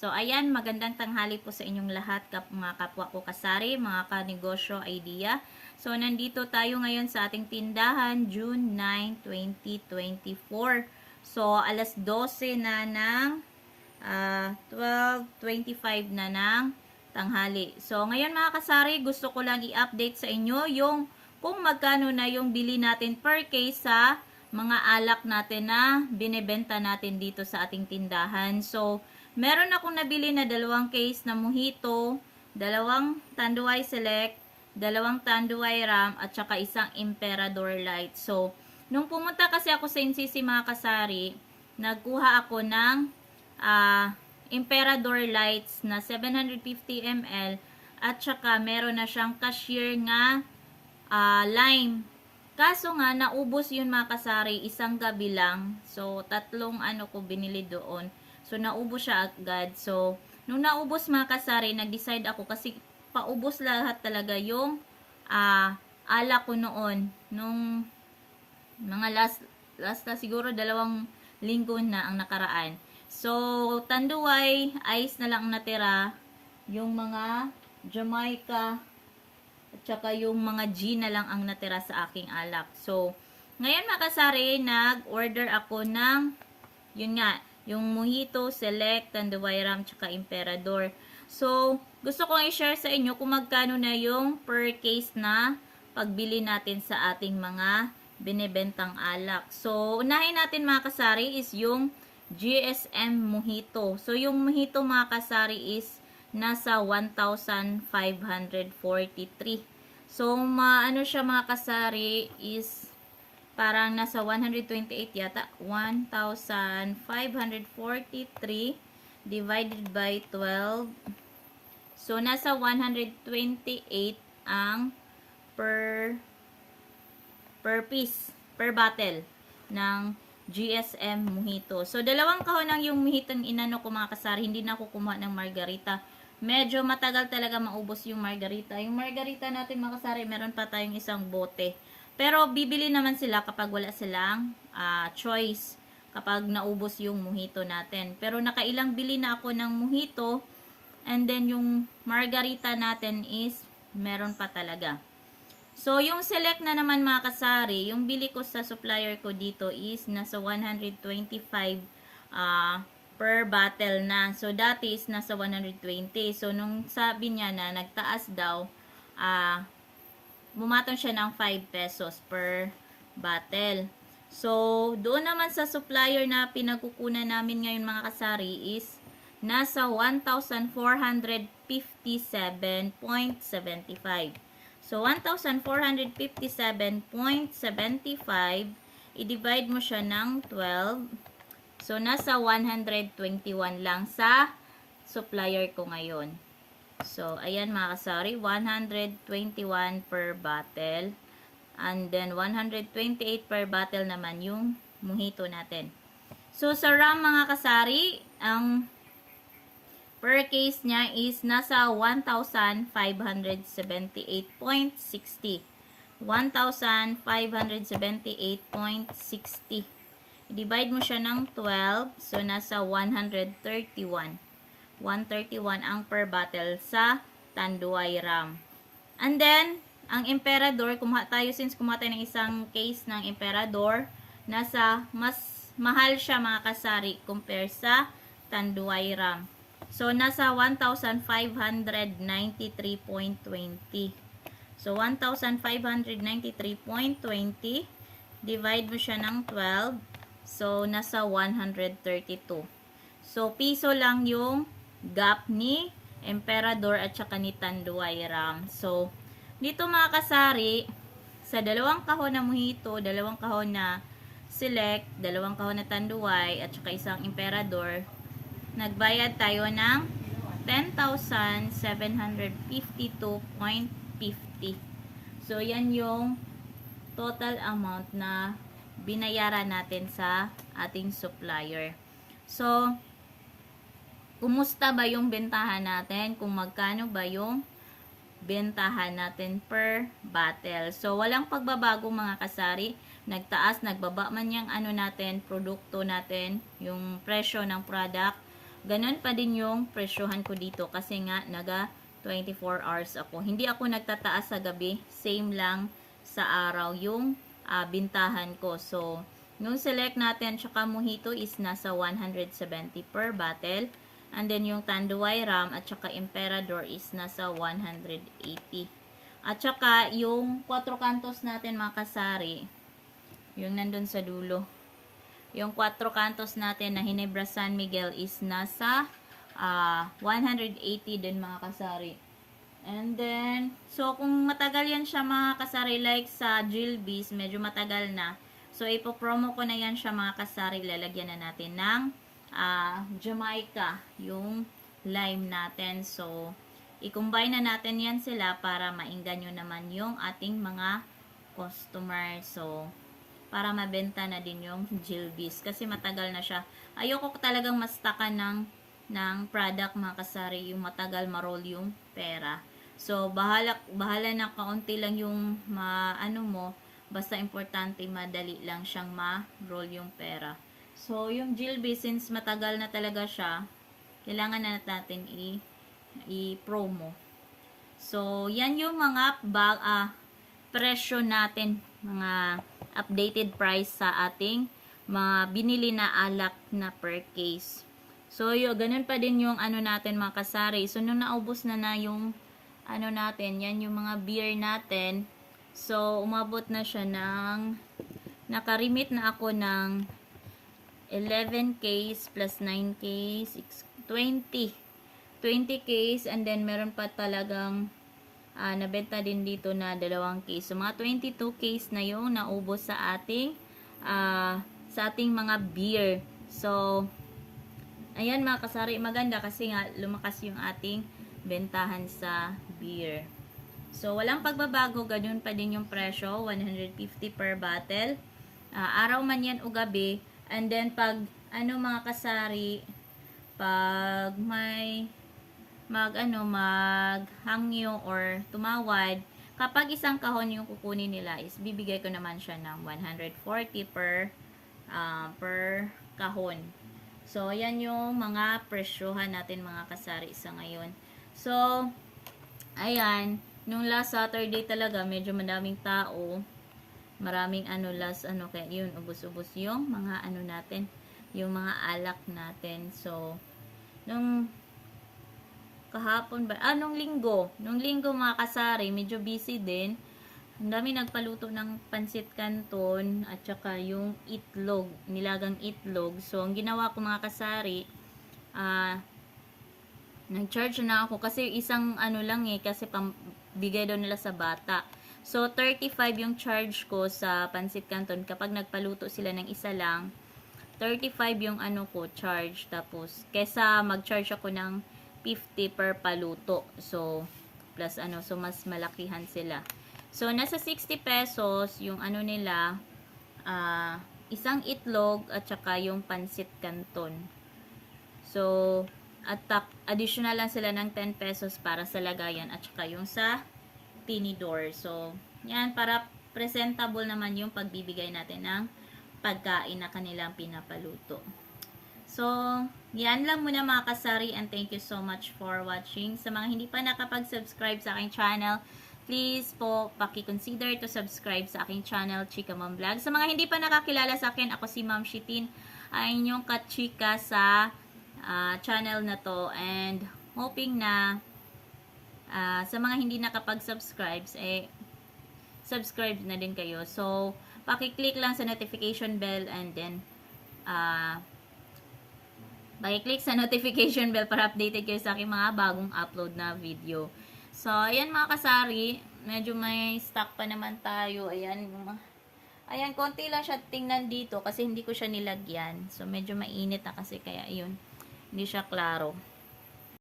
So, ayan, magandang tanghali po sa inyong lahat, kap mga kapwa ko kasari, mga kanegosyo idea. So, nandito tayo ngayon sa ating tindahan, June 9, 2024. So, alas 12 na ng ah, 12.25 na ng tanghali. So, ngayon mga kasari, gusto ko lang i-update sa inyo yung kung magkano na yung bili natin per case sa mga alak natin na binebenta natin dito sa ating tindahan. So, meron akong nabili na dalawang case na mojito, dalawang Tanduay Select, dalawang Tanduay Ram, at saka isang Emperador Light. So, nung pumunta kasi ako sa NCC mga kasari, nagkuha ako ng ah, Emperador Lights na 750 ml at saka meron na siyang cashier nga ah, lime. Kaso nga, naubos yun mga kasari, isang gabi lang. So, tatlong ano ko binili doon. So, naubos siya agad. So, nung naubos mga kasari, nag-decide ako kasi paubos lahat talaga yung ah, ala ko noon. Nung mga last, last na siguro dalawang linggo na ang nakaraan. So, tanduay, ice na lang ang natira. Yung mga Jamaica, at saka yung mga G na lang ang natira sa aking alak. So, ngayon mga kasari, nag-order ako ng, yun nga, yung Mojito, Select, Tanduay Ram, tsaka Emperador. So, gusto kong i-share sa inyo kung magkano na yung per case na pagbili natin sa ating mga binebentang alak. So, unahin natin mga kasari is yung GSM Mojito. So, yung Mojito mga kasari is nasa 1,543. So, maano siya mga kasari is parang nasa 128 yata. 1,543 divided by 12. So, nasa 128 ang per per piece, per bottle ng GSM Mojito. So, dalawang kahon ng yung mojitong inano ko mga kasari. Hindi na ako kumuha ng margarita. Medyo matagal talaga maubos yung margarita. Yung margarita natin mga kasari, meron pa tayong isang bote. Pero, bibili naman sila kapag wala silang ah, choice. Kapag naubos yung mojito natin. Pero, nakailang bili na ako ng mojito. And then, yung margarita natin is meron pa talaga. So, yung select na naman mga kasari, yung bili ko sa supplier ko dito is nasa 125 ah, per bottle na. So, dati is nasa 120. So, nung sabi niya na nagtaas daw, ah, bumatong siya ng 5 pesos per bottle. So, doon naman sa supplier na pinagkukunan namin ngayon mga kasari is nasa 1,457.75. So, 1,457.75, i-divide mo siya ng 12. So, nasa 121 lang sa supplier ko ngayon. So, ayan mga kasari, 121 per bottle. And then, 128 per bottle naman yung mojito natin. So, sa RAM mga kasari, ang per case niya is nasa 1,578.60. 1,578.60. I-divide mo siya ng 12, so nasa 131. 131 ang per bottle sa Tanduay Ram. And then, ang Emperador, kumuha tayo, since kumuha tayo ng isang case ng Emperador, nasa mas mahal siya mga kasari compare sa Tanduay Ram. So, nasa 1,593.20. So, 1,593.20. Divide mo siya ng 12. So, nasa 132. So, piso lang yung gap ni Emperador at saka ni Tanduay Ram. So, dito mga kasari, sa dalawang kahon na mojito, dalawang kahon na select, dalawang kahon na Tanduay, at saka isang Emperador, nagbayad tayo ng 10,752.50. So, yan yung total amount na binayaran natin sa ating supplier. So, kumusta ba yung bentahan natin? Kung magkano ba yung bentahan natin per bottle. So, walang pagbabago mga kasari. Nagtaas, nagbaba man yung ano natin, produkto natin, yung presyo ng product ganun pa din yung presyohan ko dito kasi nga naga 24 hours ako. Hindi ako nagtataas sa gabi, same lang sa araw yung ah, bintahan ko. So, yung select natin tsaka mojito is nasa 170 per bottle. And then yung Tanduay Ram at saka Emperador is nasa 180. At saka yung Quatro Cantos natin mga kasari, yung nandun sa dulo. Yung Quatro Cantos natin na Hinebra San Miguel is nasa ah, 180 din mga kasari. And then, so kung matagal yan siya mga kasari like sa Jilbis, medyo matagal na. So ipo-promo ko na yan siya mga kasari, lalagyan na natin ng ah, Jamaica, yung lime natin. So, i-combine na natin yan sila para mainggan naman yung ating mga customer. So, para mabenta na din yung Jilbis kasi matagal na siya. Ayoko talagang mastakan ng ng product mga kasari yung matagal ma-roll yung pera. So bahala bahala na kaunti lang yung ma ano mo basta importante madali lang siyang ma-roll yung pera. So yung Jilbis since matagal na talaga siya, kailangan na natin i-promo. So yan yung mga bag ah, presyo natin, mga updated price sa ating mga binili na alak na per case. So, yun, ganun pa din yung ano natin mga kasari. So, nung naubos na na yung ano natin, yan yung mga beer natin. So, umabot na siya ng nakarimit na ako ng 11 case plus 9 case, 6, 20. 20 case and then meron pa talagang ah, nabenta din dito na dalawang case. So, mga 22 case na yung naubos sa ating ah, sa ating mga beer. So, ayan mga kasari, maganda kasi nga lumakas yung ating bentahan sa beer. So, walang pagbabago, ganyan pa din yung presyo, 150 per bottle. Ah, araw man yan o gabi. And then, pag, ano mga kasari, pag may mag ano mag hangyo or tumawad kapag isang kahon yung kukunin nila is bibigay ko naman siya ng 140 per ah, per kahon. So ayan yung mga presyohan natin mga kasari sa ngayon. So ayan nung last Saturday talaga medyo madaming tao maraming ano last ano kaya yun ubos-ubos yung mga ano natin yung mga alak natin so nung kahapon ba? Ah, nung linggo. Nung linggo mga kasari, medyo busy din. Ang dami nagpaluto ng pansit canton at saka yung itlog, nilagang itlog. So, ang ginawa ko mga kasari, ah, nag-charge na ako kasi isang ano lang eh, kasi pambigay daw nila sa bata. So, 35 yung charge ko sa pansit canton kapag nagpaluto sila ng isa lang. 35 yung ano ko, charge. Tapos, kesa mag-charge ako ng 50 per paluto. So, plus ano, so mas malakihan sila. So, nasa 60 pesos yung ano nila, ah, isang itlog at saka yung pansit canton. So, at additional lang sila ng 10 pesos para sa lagayan at saka yung sa tinidor. So, yan, para presentable naman yung pagbibigay natin ng pagkain na kanilang pinapaluto. So, yan lang muna mga kasari and thank you so much for watching. Sa mga hindi pa nakapag-subscribe sa aking channel, please po paki-consider to subscribe sa aking channel, Chika Mom Vlog. Sa mga hindi pa nakakilala sa akin, ako si Ma'am Shitin, ay inyong kachika sa ah, channel na to and hoping na ah, sa mga hindi nakapag-subscribe, eh, subscribe na din kayo. So, paki-click lang sa notification bell and then ah, Paki-click sa notification bell para updated kayo sa aking mga bagong upload na video. So, ayan mga kasari, medyo may stock pa naman tayo. Ayan, ayan, konti lang siya tingnan dito kasi hindi ko siya nilagyan. So, medyo mainit na kasi kaya yun, hindi siya klaro.